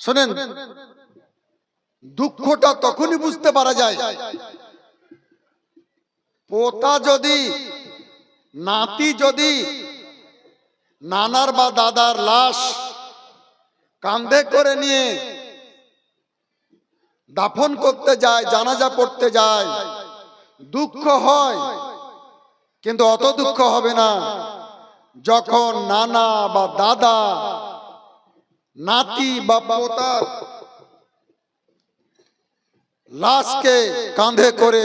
শোনেন, দুঃখটা তখনই বুঝতে পারা যায়। পোতা যদি, নাতি যদি, নানার বা দাদার লাশ কান্ধে করে নিয়ে দাফন করতে যায়, জানাজা পড়তে যায়, দুঃখ হয়, কিন্তু অত দুঃখ হবে না। যখন নানা বা দাদা নাতি বা পোতার লাশকে কাঁধে করে,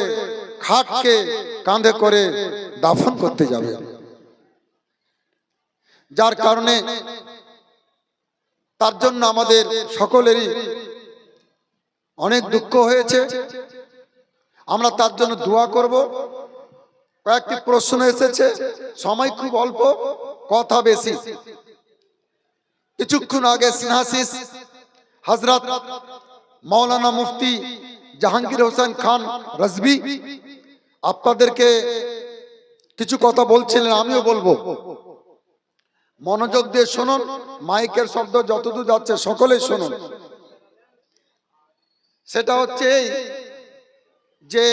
খাটকে কাঁধে করে দাফন করতে যাবে। যার কারণে তার জন্য আমাদের সকলেরই অনেক দুঃখ হয়েছে। আমরা তার জন্য দোয়া করব। কয়েকটি প্রশ্ন এসেছে। সময় খুব অল্প, কথা বেশি। কিছুক্ষণ আগে সিনহাসিস হজরত মৌলানা মুফতি জাহাঙ্গীর হোসেন খান রজবি, আপনাদেরকে কিছু কথা বলছিলেন, আমিও বলব। মনোযোগ দিয়ে শুনুন, মাইকের শব্দ যতদূর যাচ্ছে সকলেই শুনুন। সেটা হচ্ছে এই যে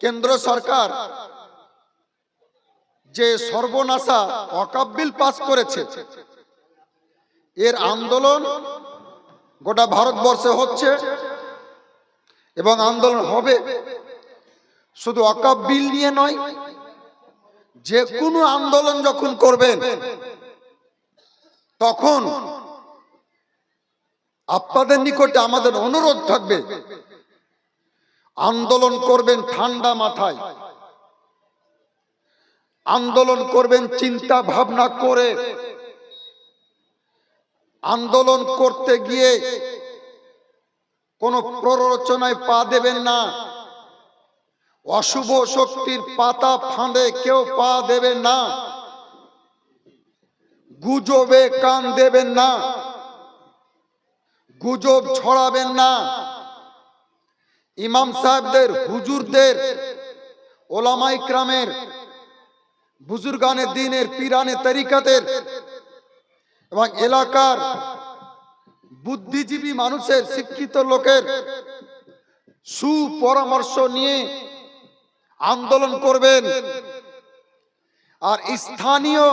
কেন্দ্র সরকার যে সর্বনাশা অকাব বিল পাস করেছে এর আন্দোলন গোটা ভারতবর্ষে হচ্ছে এবং আন্দোলন হবে শুধু অকাব বিল নিয়ে নয়, যে কোনো আন্দোলন যখন করবেন, তখন আপনাদের নিকটে আমাদের অনুরোধ থাকবে, আন্দোলন করবেন ঠান্ডা মাথায়। আন্দোলন করবেন চিন্তা ভাবনা করে। আন্দোলন করতে গিয়ে কোন প্ররোচনায় পা দেবেন না। অশুভ শক্তির পাতা ফাঁদে কেউ পা দেবেন না। গুজবে কান দেবেন না। গুজব ছড়াবেন না। ইমাম সাহেবদের, হুজুরদের, ওলামাই ক্রামের দিনের, পিরানে তরিকাতের এবং এলাকার বুদ্ধিজীবী মানুষের শিক্ষিত লোকের সুপরামর্শ নিয়ে আন্দোলন করবেন। আর স্থানীয়